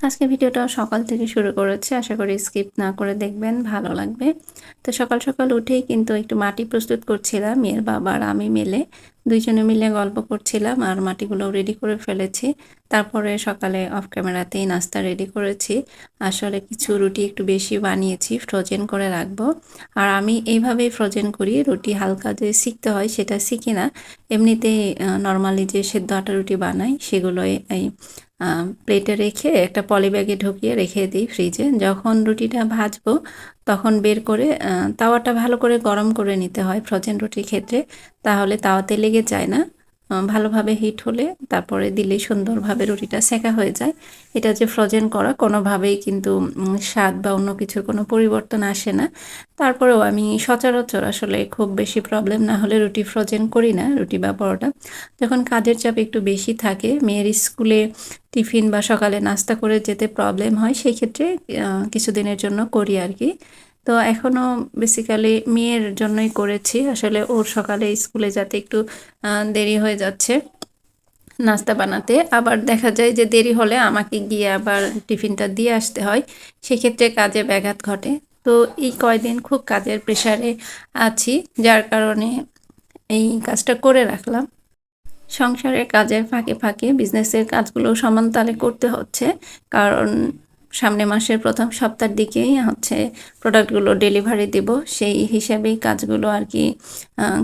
আজকে ভিডিওটা সকাল থেকে শুরু করেছি। আশা করি স্কিপ না করে দেখবেন, ভালো লাগবে। তো সকাল সকাল উঠেই কিন্তু একটু মাটি প্রস্তুত করছিলাম মেয়ের বাবা আর আমি মিলে। দুইজনে মিলে গল্প করছিলাম আর মাটিগুলো রেডি করে ফেলেছি। তারপরে সকালে অফ ক্যামেরাতেই নাস্তা রেডি করেছি। আসলে কিছু রুটি একটু বেশি বানিয়েছি ফ্রোজেন করে রাখব। আর আমি এইভাবেই ফ্রোজেন করি, রুটি হালকা যে শিখতে হয় সেটা শিখি না। এমনিতেই নর্মালি যে সেদ্ধ আটা রুটি বানাই, সেগুলোই এই প্লেটে রেখে একটা পলি ব্যাগে ঢুকিয়ে রেখে দিই ফ্রিজে যখন রুটিটা ভাজবো, তখন বের করে তাওয়াটা ভালো করে গরম করে নিতে হয় ফ্রোজেন রুটির ক্ষেত্রে। তাহলে তাওয়াতে লেগে যায় না। ভালোভাবে হিট হলে তারপরে দিলেই সুন্দরভাবে রুটিটা সেকা হয়ে যায়। এটা যে ফ্রোজেন করা কোনোভাবেই কিন্তু স্বাদ বা অন্য কিছুর কোনো পরিবর্তন আসে না। তারপরেও আমি সচরাচর আসলে খুব বেশি প্রবলেম না হলে রুটি ফ্রোজেন করি না, রুটি বা পরোটা। যখন কাজের চাপ একটু বেশি থাকে, মেয়ের স্কুলে টিফিন বা সকালে নাস্তা করে যেতে প্রবলেম হয়, সেই ক্ষেত্রে কিছুদিনের জন্য করি আর কি। তো এখনও বেসিক্যালি মেয়ের জন্যই করেছি। আসলে ওর সকালে স্কুলে যাতে একটু দেরি হয়ে যাচ্ছে নাস্তা বানাতে। আবার দেখা যায় যে দেরি হলে আমাকে গিয়ে আবার টিফিনটা দিয়ে আসতে হয়। সেক্ষেত্রে কাজে ব্যাঘাত ঘটে। তো এই কয়দিন খুব কাজের প্রেশারে আছি, যার কারণে এই কাজটা করে রাখলাম। সংসারের কাজের ফাঁকে ফাঁকে বিজনেসের কাজগুলো সমান তালে করতে হচ্ছে। কারণ সামনে মাসের প্রথম সপ্তাহের দিকেই হচ্ছে প্রোডাক্টগুলো ডেলিভারি দিব। সেই হিসাবেই কাজগুলো আর কি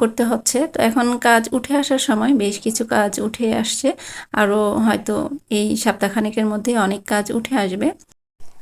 করতে হচ্ছে। তো এখন কাজ উঠে আসার সময় বেশ কিছু কাজ উঠে আসছে। আরও হয়তো এই সপ্তাহখানেকের মধ্যেই অনেক কাজ উঠে আসবে।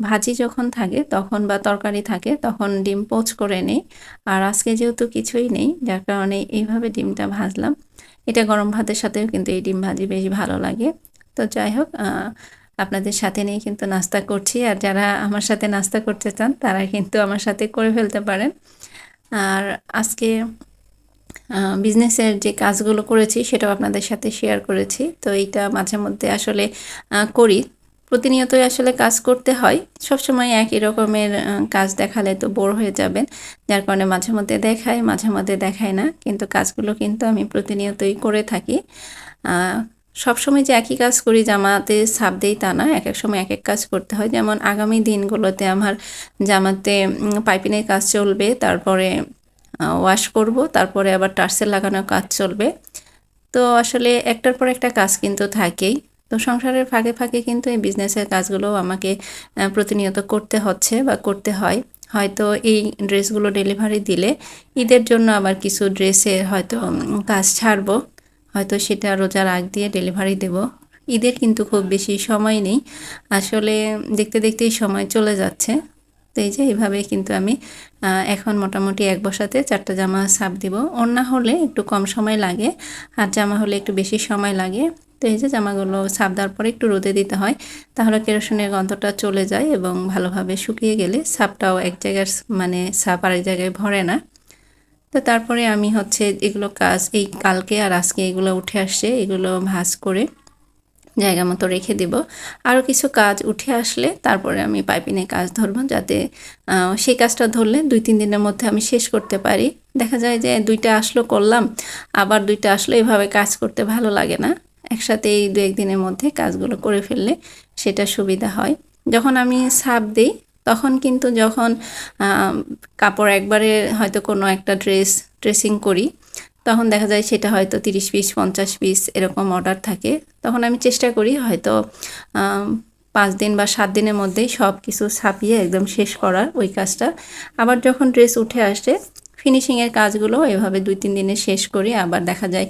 ভাজি যখন থাকে, তখন বা তরকারি থাকে, তখন ডিম পোচ করে নেই। আর আজকে যেহেতু কিছুই নেই, যার কারণে এইভাবে ডিমটা ভাজলাম। এটা গরম ভাতের সাথেও কিন্তু এই ডিম ভাজি বেশ ভালো লাগে। তো যাই হোক আপনাদের সাথে নিয়ে কিন্তু নাস্তা করছি। আর যারা আমার সাথে নাস্তা করতে চান, তারা কিন্তু আমার সাথে করে ফেলতে পারেন। আর আজকে বিজনেসের যে কাজগুলো করেছি, সেটাও আপনাদের সাথে শেয়ার করেছি। তো এইটা মাঝে মধ্যে আসলে করি। প্রতিনিয়তই আসলে কাজ করতে হয়। সবসময় একই রকমের কাজ দেখালে তো বোর হয়ে যাবেন। যার কারণে মাঝে মধ্যে দেখায়, মাঝে মধ্যে দেখায় না। কিন্তু কাজগুলো কিন্তু আমি প্রতিনিয়তই করে থাকি। সবসময় যে একই কাজ করি জামাতে সাপ দেই তা না। এক এক সময় এক এক কাজ করতে হয়। যেমন আগামী দিনগুলোতে আমার জামাতে পাইপিনের কাজ চলবে, তারপরে ওয়াশ করব, তারপরে আবার টার্সেল লাগানোর কাজ চলবে। তো আসলে একটার পর একটা কাজ কিন্তু থাকেই। তো সংসারের ফাঁকে ফাঁকে কিন্তু এই বিজনেসের কাজগুলো আমাকে প্রতিনিয়ত করতে হচ্ছে বা করতে হয়। হয়তো এই ড্রেসগুলো ডেলিভারি দিলে ঈদের জন্য আবার কিছু ড্রেসের হয়তো কাজ ছাড়বো। হয়তো সেটা রোজার আগ দিয়ে ডেলিভারি দেব। ঈদের কিন্তু খুব বেশি সময় নেই। আসলে দেখতে দেখতেই সময় চলে যাচ্ছে। তো এই যে এইভাবে কিন্তু আমি এখন মোটামুটি এক বসাতে চারটা জামা সাপ দিব। না হলে একটু কম সময় লাগে, আর জামা হলে একটু বেশি সময় লাগে। তো এই যে জামাগুলো সাপ দেওয়ার পরে একটু রোদে দিতে হয়, তাহলে কেরোসিনের গন্ধটা চলে যায় এবং ভালোভাবে শুকিয়ে গেলে সাপটাও এক জায়গার মানে সাপ আরেক জায়গায় ভরে না। তো তারপরে আমি হচ্ছে এগুলো কাজ, এই কালকে আর আজকে এগুলো উঠে আসছে, এগুলো ভাজ করে জায়গা মতো রেখে দেব। আরও কিছু কাজ উঠে আসলে তারপরে আমি পাইপিনে কাজ ধরবো যাতে সেই কাজটা ধরলে দুই তিন দিনের মধ্যে আমি শেষ করতে পারি। দেখা যায় যে দুইটা আসলো করলাম, আবার দুইটা আসলো এভাবে কাজ করতে ভালো লাগে না। একসাথে এই দু একদিনের মধ্যে কাজগুলো করে ফেললে সেটা সুবিধা হয়। যখন আমি সাপ দিই, তখন কিন্তু যখন কাপড় একবারে হয়তো কোনো একটা ড্রেস ড্রেসিং করি, তখন দেখা যায় সেটা হয়তো তিরিশ পিস, পঞ্চাশ পিস এরকম অর্ডার থাকে। তখন আমি চেষ্টা করি হয়তো পাঁচ দিন বা সাত দিনের মধ্যেই সব কিছু ছাপিয়ে একদম শেষ করার ওই কাজটা। আবার যখন ড্রেস উঠে আসে ফিনিশিংয়ের কাজগুলো এভাবে দুই, তিন দিনে শেষ করি। আবার দেখা যায়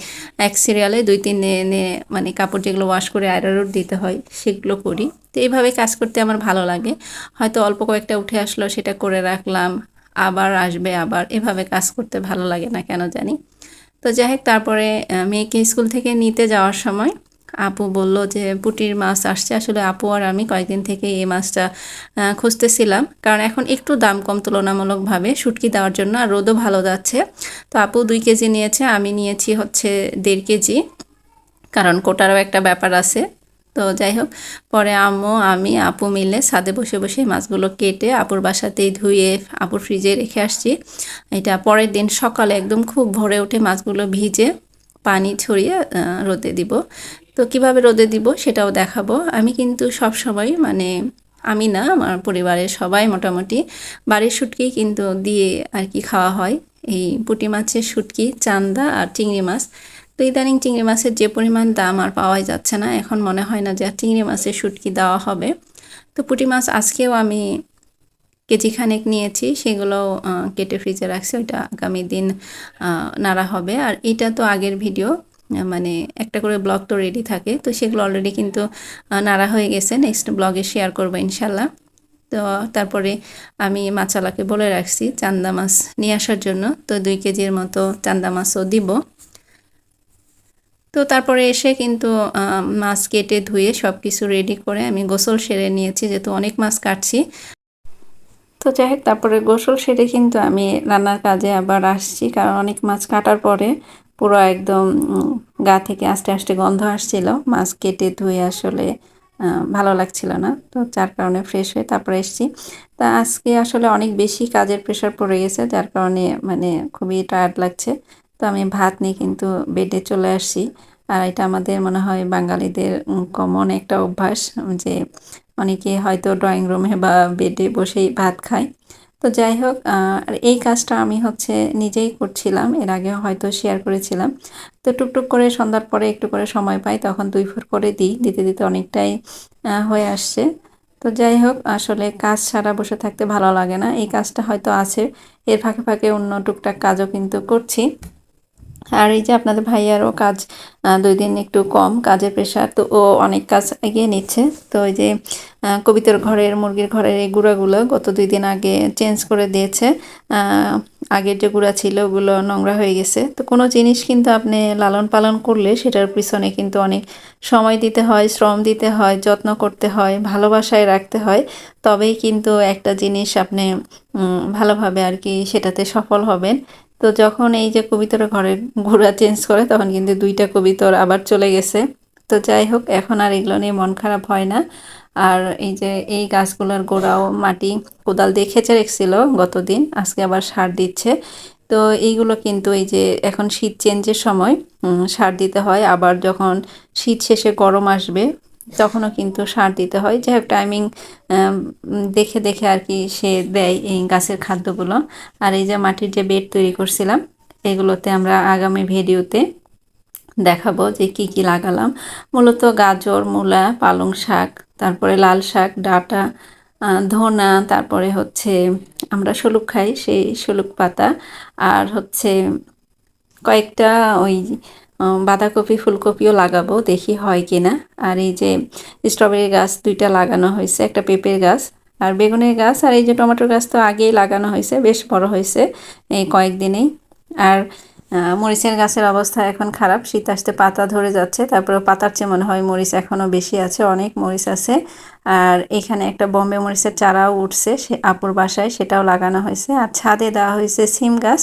এক সিরিয়ালে দুই, তিন দিনে মানে কাপড় যেগুলো ওয়াশ করে আয়রারুট দিতে হয়, সেগুলো করি। তো এইভাবে কাজ করতে আমার ভালো লাগে। হয়তো অল্প কয়েকটা উঠে আসলো, সেটা করে রাখলাম, আবার আসবে, আবার এভাবে কাজ করতে ভালো লাগে না, কেন জানি? তো যাই হোক, তারপরে মেয়েকে স্কুল থেকে নিতে যাওয়ার সময় আপু বলল যে, পুটির মাছ আসছে। আসলে আপু আর আমি কয়েকদিন থেকে এই মাছটা খুঁজতেছিলাম। কারণ এখন একটু দাম কম তুলনামূলকভাবে শুটকি দেওয়ার জন্য আর রোদও ভালো যাচ্ছে। তো আপু দুই কেজি নিয়েছে, আমি নিয়েছি হচ্ছে দেড় কেজি। কারণ কোটারও একটা ব্যাপার আছে। তো যাই হোক, পরে আম্মু, আমি, আপু মিলে ছাদে বসে বসে মাছগুলো কেটে আপুর বাসাতেই ধুয়ে আপুর ফ্রিজে রেখে আসছি। এটা পরের দিন সকালে একদম খুব ভোরে উঠে মাছগুলো ভিজে পানি ছড়িয়ে রোদে দিব। তো কীভাবে রোদে দিব সেটাও দেখাবো। আমি কিন্তু সব সময় মানে আমি না, আমার পরিবারের সবাই মোটামুটি বাড়ির শুটকি কিন্তু দিয়ে আর কি খাওয়া হয়। এই পুঁটি মাছের শুটকি, চান্দা আর চিংড়ি মাছ। তো ইদানিং চিংড়ি মাছের যে পরিমাণ দাম আর পাওয়াই যাচ্ছে না, এখন মনে হয় না যে আর চিংড়ি মাছের শুটকি দেওয়া হবে। তো পুঁটি মাছ আজকেও আমি কেজি খানেক নিয়েছি, সেগুলো কেটে ফ্রিজে রাখছি, ওইটা আগামী দিন নাড়া হবে। আর এটা তো আগের ভিডিও মানে একটা করে ব্লগ তো রেডি থাকে। তো সেগুলো অলরেডি কিন্তু নাড়া হয়ে গেছে। নেক্সট ব্লগে শেয়ার করব ইনশাল্লাহ। তো তারপরে আমি মাছালাকে বলে রাখছি, চান্দা মাছ নিয়ে আসার জন্য। তো দুই কেজির মতো চান্দা মাছও দিব। তো তারপরে এসে কিন্তু মাছ কেটে ধুয়ে সব কিছু রেডি করে আমি গোসল সেরে নিয়েছি, যেহেতু অনেক মাছ কাটছি। তো যাই তারপরে গোসল সেরে কিন্তু আমি রান্নার কাজে আবার আসছি, কারণ অনেক মাছ কাটার পরে পুরো একদম গা থেকে আস্তে আস্তে গন্ধ আসছিল। মাছ কেটে ধুয়ে আসলে ভালো লাগছিল না। তো যার কারণে ফ্রেশ হয়ে তারপরে এসছি। তা আজকে আসলে অনেক বেশি কাজের প্রেশার পড়ে গেছে, যার কারণে মানে খুবই টায়ার্ড লাগছে। তো আমি ভাত নিয়ে কিন্তু বেডে চলে আসছি। আর এটা আমাদের মনে হয় বাঙালিদের কমন একটা অভ্যাস যে অনেকে হয়তো ড্রয়িং রুমে বা বেডে বসেই ভাত খায়। তো যাই হোক আর এই কাজটা আমি হচ্ছে নিজেই করছিলাম, এর আগে হয়তো শেয়ার করেছিলাম। তো টুকটুক করে সন্ধ্যার পরে একটু করে সময় পাই, তখন দুই ফোর করে দিই, দিতে দিতে অনেকটাই হয়ে আসছে। তো যাই হোক, আসলে কাজ ছাড়া বসে থাকতে ভালো লাগে না, এই কাজটা হয়তো আছে। এর ফাঁকে ফাঁকে অন্য টুকটাক কাজও কিন্তু করছি। আর এই যে আপনাদের ভাইয়ারও কাজ দুই দিন একটু কম কাজের প্রেশার তো ও অনেক কাজ এগিয়ে নিচ্ছে। তো ওই যে কবিতার ঘরের, মুরগির ঘরের এই গুঁড়াগুলো গত দুই দিন আগে চেঞ্জ করে দিয়েছে। আগের যে গুঁড়া ছিল ওগুলো নোংরা হয়ে গেছে। তো কোনো জিনিস কিন্তু আপনি লালন পালন করলে সেটার পিছনে কিন্তু অনেক সময় দিতে হয়, শ্রম দিতে হয়, যত্ন করতে হয়, ভালোবাসায় রাখতে হয়। তবেই কিন্তু একটা জিনিস আপনি ভালোভাবে আর কি সেটাতে সফল হবেন। তো যখন এই যে কবিতর ঘরের ঘোড়া চেঞ্জ করে, তখন কিন্তু দুইটা কবিতর আবার চলে গেছে। তো যাই হোক, এখন আর এগুলো নিয়ে মন খারাপ হয় না। আর এই যে এই গাছগুলোর গোড়াও মাটি কোদাল দিয়ে খেঁচে রেখেছিল গতদিন, আজকে আবার সার দিচ্ছে। তো এইগুলো কিন্তু এই যে এখন শীত চেঞ্জের সময় সার দিতে হয়। আবার যখন শীত শেষে গরম আসবে তখনও কিন্তু সার দিতে হয়। যাই হোক টাইমিং দেখে দেখে আর কি সে দেয় এই গাছের খাদ্যগুলো। আর এই যে মাটির যে বেড তৈরি করছিলাম, এগুলোতে আমরা আগামী ভিডিওতে দেখাবো যে কি কি লাগালাম। মূলত গাজর, মূলা, পালং শাক, তারপরে লাল শাক, ডাঁটা ধনা, তারপরে হচ্ছে আমরা শলুক খাই, সেই শলুক পাতা। আর হচ্ছে কয়েকটা ওই বাঁধাকপি, ফুলকপিও লাগাবো, দেখি হয় কিনা। আর এই যে স্ট্রবেরি গাছ দুইটা লাগানো হয়েছে, একটা পেঁপের গাছ আর বেগুনের গাছ। আর এই যে টমেটোর গাছ তো আগেই লাগানো হয়েছে, বেশ বড় হয়েছে এই কয়েকদিনেই। আর মরিচের গাছের অবস্থা এখন খারাপ, শীত আসতে পাতা ধরে যাচ্ছে, তারপরে পাতার চেয়ে মনে হয় মরিচ এখনও বেশি আছে, অনেক মরিচ আছে। আর এখানে একটা বম্বে মরিচের চারাও উঠছে, সে আপুর বাসায়, সেটাও লাগানো হয়েছে। আর ছাদে দেওয়া হয়েছে সিম গাছ